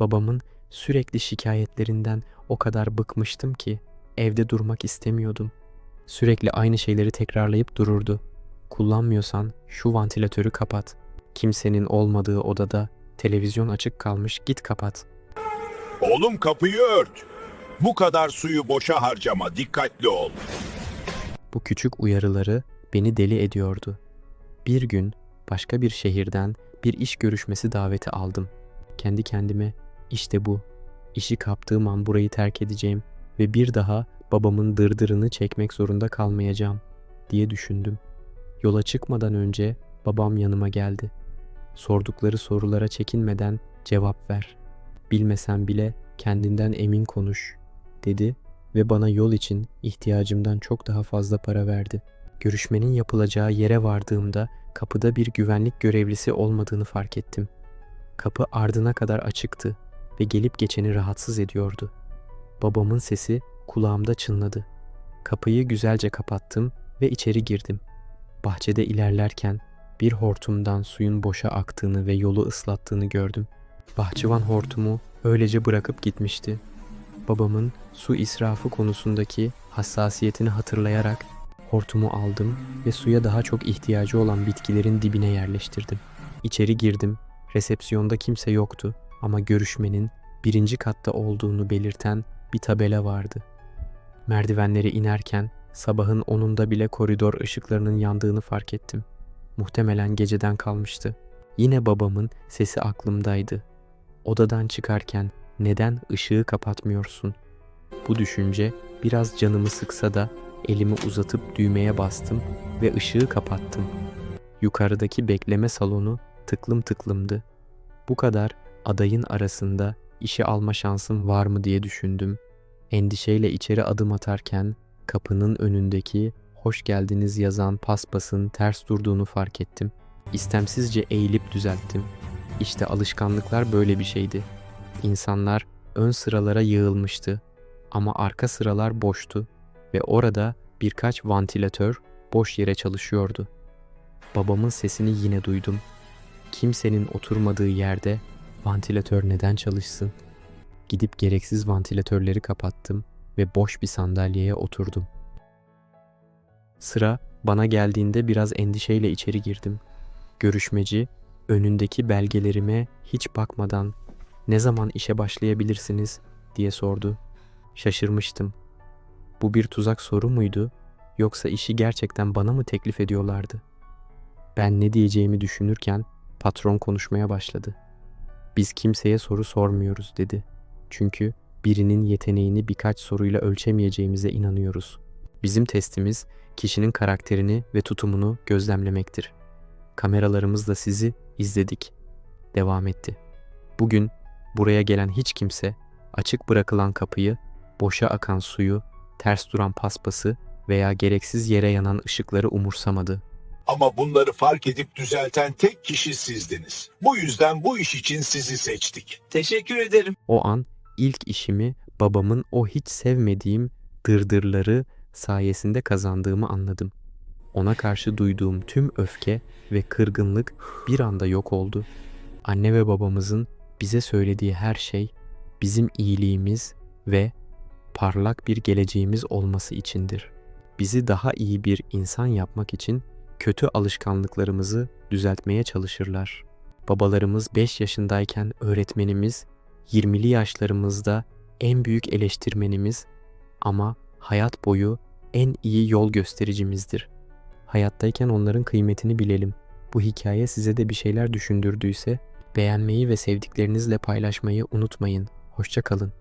Babamın sürekli şikayetlerinden o kadar bıkmıştım ki evde durmak istemiyordum. Sürekli aynı şeyleri tekrarlayıp dururdu. Kullanmıyorsan şu vantilatörü kapat. Kimsenin olmadığı odada televizyon açık kalmış git kapat. Oğlum kapıyı ört. Bu kadar suyu boşa harcama, dikkatli ol. Bu küçük uyarıları beni deli ediyordu. Bir gün başka bir şehirden bir iş görüşmesi daveti aldım. Kendi kendime işte bu. İşi kaptığım an burayı terk edeceğim ve bir daha babamın dırdırını çekmek zorunda kalmayacağım diye düşündüm. Yola çıkmadan önce babam yanıma geldi. Sordukları sorulara çekinmeden cevap ver. Bilmesen bile kendinden emin konuş dedi ve bana yol için ihtiyacımdan çok daha fazla para verdi. Görüşmenin yapılacağı yere vardığımda kapıda bir güvenlik görevlisi olmadığını fark ettim. Kapı ardına kadar açıktı ve gelip geçeni rahatsız ediyordu. Babamın sesi kulağımda çınladı. Kapıyı güzelce kapattım ve içeri girdim. Bahçede ilerlerken bir hortumdan suyun boşa aktığını ve yolu ıslattığını gördüm. Bahçıvan hortumu öylece bırakıp gitmişti. Babamın su israfı konusundaki hassasiyetini hatırlayarak hortumu aldım ve suya daha çok ihtiyacı olan bitkilerin dibine yerleştirdim. İçeri girdim. Resepsiyonda kimse yoktu ama görüşmenin birinci katta olduğunu belirten bir tabela vardı. Merdivenleri inerken sabahın onunda bile koridor ışıklarının yandığını fark ettim. Muhtemelen geceden kalmıştı. Yine babamın sesi aklımdaydı. Odadan çıkarken neden ışığı kapatmıyorsun? Bu düşünce biraz canımı sıksa da elimi uzatıp düğmeye bastım ve ışığı kapattım. Yukarıdaki bekleme salonu tıklım tıklımdı. Bu kadar adayın arasında işe alma şansım var mı diye düşündüm. Endişeyle içeri adım atarken kapının önündeki hoş geldiniz yazan paspasın ters durduğunu fark ettim. İstemsizce eğilip düzelttim. İşte alışkanlıklar böyle bir şeydi. İnsanlar ön sıralara yığılmıştı ama arka sıralar boştu ve orada birkaç vantilatör boş yere çalışıyordu. Babamın sesini yine duydum. Kimsenin oturmadığı yerde vantilatör neden çalışsın? Gidip gereksiz vantilatörleri kapattım ve boş bir sandalyeye oturdum. Sıra bana geldiğinde biraz endişeyle içeri girdim. Görüşmeci önündeki belgelerime hiç bakmadan "Ne zaman işe başlayabilirsiniz?" diye sordu. Şaşırmıştım. Bu bir tuzak soru muydu yoksa işi gerçekten bana mı teklif ediyorlardı? Ben ne diyeceğimi düşünürken patron konuşmaya başladı. Biz kimseye soru sormuyoruz dedi. Çünkü birinin yeteneğini birkaç soruyla ölçemeyeceğimize inanıyoruz. Bizim testimiz kişinin karakterini ve tutumunu gözlemlemektir. Kameralarımızla sizi izledik. Devam etti. Bugün buraya gelen hiç kimse açık bırakılan kapıyı, boşa akan suyu, ters duran paspası veya gereksiz yere yanan ışıkları umursamadı. Ama bunları fark edip düzelten tek kişi sizdiniz. Bu yüzden bu iş için sizi seçtik. Teşekkür ederim. O an ilk işimi babamın o hiç sevmediğim dırdırları sayesinde kazandığımı anladım. Ona karşı duyduğum tüm öfke ve kırgınlık bir anda yok oldu. Anne ve babamızın bize söylediği her şey bizim iyiliğimiz ve parlak bir geleceğimiz olması içindir. Bizi daha iyi bir insan yapmak için kötü alışkanlıklarımızı düzeltmeye çalışırlar. Babalarımız 5 yaşındayken öğretmenimiz, 20'li yaşlarımızda en büyük eleştirmenimiz ama hayat boyu en iyi yol göstericimizdir. Hayattayken onların kıymetini bilelim. Bu hikaye size de bir şeyler düşündürdüyse beğenmeyi ve sevdiklerinizle paylaşmayı unutmayın. Hoşça kalın.